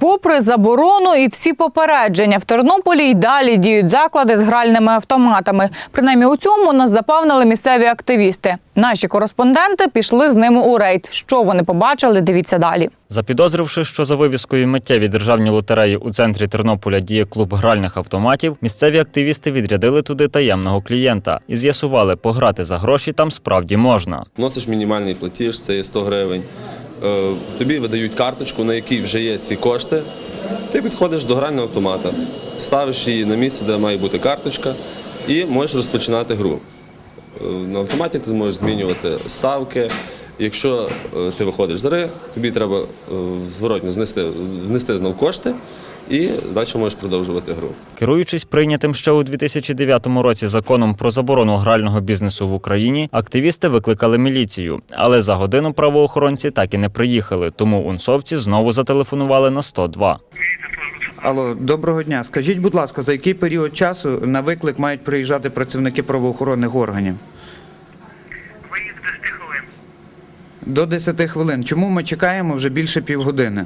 Попри заборону і всі попередження, в Тернополі й далі діють заклади з гральними автоматами. Принаймні у цьому нас запевнили місцеві активісти. Наші кореспонденти пішли з ними у рейд. Що вони побачили? Дивіться далі. Запідозривши, що за вивіскою миттєві державні лотереї у центрі Тернополя діє клуб гральних автоматів, місцеві активісти відрядили туди таємного клієнта і з'ясували, пограти за гроші там справді можна. Вносиш мінімальний платіж, це є 100 гривень. Е, Тобі видають карточку, на якій вже є ці кошти. Ти підходиш до грального автомата, ставиш її на місце, де має бути карточка, і можеш розпочинати гру. Е, На автоматі ти зможеш змінювати ставки. Якщо е, ти виходиш з гри, тобі треба зворотньо знести, внести знов кошти і далі можеш продовжувати гру. Керуючись прийнятим ще у 2009 році законом про заборону грального бізнесу в Україні, активісти викликали міліцію, але за годину правоохоронці так і не приїхали. Тому унсовці знову зателефонували на 102. Алло, доброго дня. Скажіть, будь ласка, за який період часу на виклик мають приїжджати працівники правоохоронних органів? Виїзд до 10 хвилин. До 10 хвилин. Чому ми чекаємо вже більше півгодини?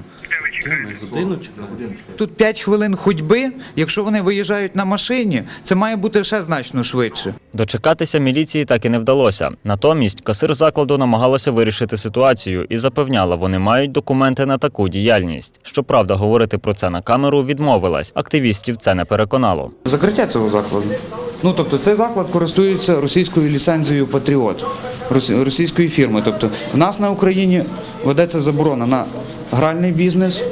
Ви чекаєте? Тут 5 хвилин ходьби. Якщо вони виїжджають на машині, це має бути ще значно швидше. Дочекатися міліції так і не вдалося. Натомість касир закладу намагалася вирішити ситуацію і запевняла, вони мають документи на таку діяльність. Щоправда, говорити про це на камеру відмовилась. Активістів це не переконало. Закриття цього закладу. Ну тобто, цей заклад користується російською ліцензією Патріот рос- російської фірми. Тобто, в нас на Україні ведеться заборона на гральний бізнес.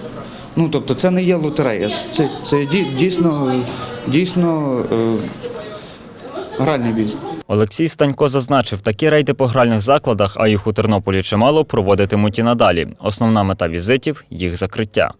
Ну тобто, це не є лотерея. Це, це ді- дійсно, дійсно е, гральний бізнес. Олексій Станько зазначив, такі рейди по гральних закладах, а їх у Тернополі чимало, проводитимуть і надалі. Основна мета візитів їх закриття.